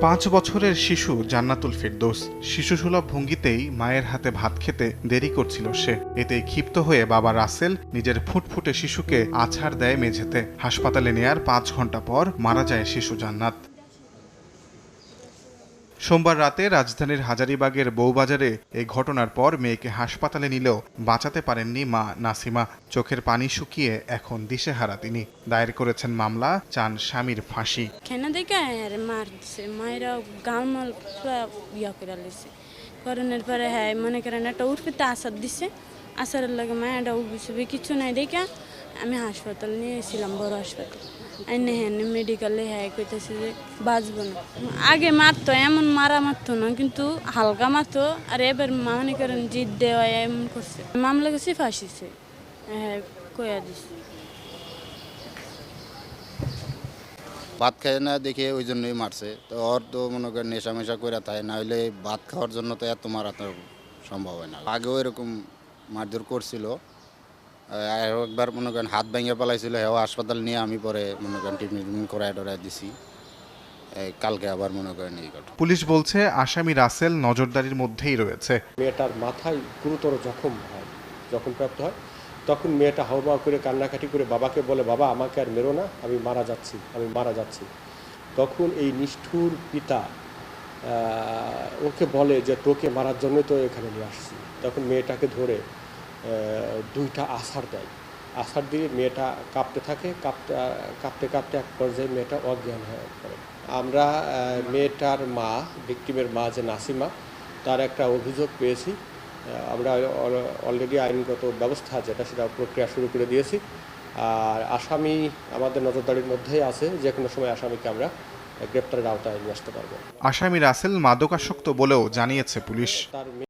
পাঁচ বছরের শিশু জান্নাতুল ফেরদৌস। শিশুসুলভ ভঙ্গিতেই মায়ের হাতে ভাত খেতে দেরি করছিল সে। এতে ক্ষিপ্ত হয়ে বাবা রাসেল নিজের ফুটফুটে শিশুকে আছাড় দেয় মেঝেতে। হাসপাতালে নেয়ার পাঁচ ঘণ্টা পর মারা যায় শিশু জান্নাত। সোমবার রাতে রাজধানীর হাজারিবাগের বউবাজারে এই ঘটনার পর মেয়েকে হাসপাতালে নিলেও বাঁচাতে পারেননি মা নাসিমা। চোখের পানি শুকিয়ে এখন দিশেহারা তিনি। দায়ের করেছেন মামলা, চান স্বামীর ফাঁসি। খেনা দেখে মারছে মায়েরা গালমাল ইয়া করে লিছে করোনার পরে হ্যাঁ মনে করেন একটা উঠপিতে আসার দিছে। আসারের লাগে মায়েরা উঠবে কিছু নাই দেখে আমি হাসপাতাল নিয়েছিলাম বড় হাসপাতাল। হ্যাঁ মেডিকেলে হ্যাঁ কইতেছে যে বাঁচবো না। আগে মারতো, এমন মারা মারতো না, কিন্তু হালকা মারতো, আর এবার মনে করেন জিদ দেওয়া এমন করছে। মামলা গেছে ফাঁসিছে হ্যাঁ কয়া দিছে। ভাত খায় না দেখে ওই জন্যই মারছে। তো ওর তো মনে করেন নেশা মেশা করে তাই না হলে ভাত খাওয়ার জন্য তো এত মারা তো সম্ভব হয় না। আগেও এরকম মারধর করছিল। আর একবার মনে করেন হাত ভেঙে পালাইছিল হেও হাসপাতাল নিয়ে আমি পরে মনে করেন ট্রিটমেন্ট করায় টরায় দিছি। কালকে আবার মনে করেন এই ঘটনা। পুলিশ বলছে আসামি রাসেল নজরদারির মধ্যেই রয়েছে। মেয়েটার মাথায় গুরুতর জখম হয় জখমপ্রাপ্ত হয়। তখন মেয়েটা হাওয়া করে কান্নাকাটি করে বাবাকে বলে বাবা আমাকে আর মেরো না আমি মারা যাচ্ছি আমি মারা যাচ্ছি। তখন এই নিষ্ঠুর পিতা ওকে বলে যে তোকে মারার জন্যই তো এখানে নিয়ে আসছি। তখন মেয়েটাকে ধরে দুইটা আসার দেয়। আসার দিয়ে মেয়েটা কাঁপতে থাকে কাঁপতে কাঁপতে কাঁপতে এক পর্যায়ে মেয়েটা অজ্ঞান হয়ে পড়ে। আমরা মেয়েটার মা ভিক্টিমের মা যে নাসিমা তার একটা অভিযোগ পেয়েছি। আমরা অলরেডি আইনগত ব্যবস্থা যেটা সেটা প্রক্রিয়া শুরু করে দিয়েছি। আর আসামি আমাদের নজরদারির মধ্যেই আছে যে কোনো সময় আসামিকে আমরা গ্রেপ্তারের আওতায় নিয়ে আসতে পারব। আসামি রাসেল মাদকাসক্ত বলেও জানিয়েছে পুলিশ। তার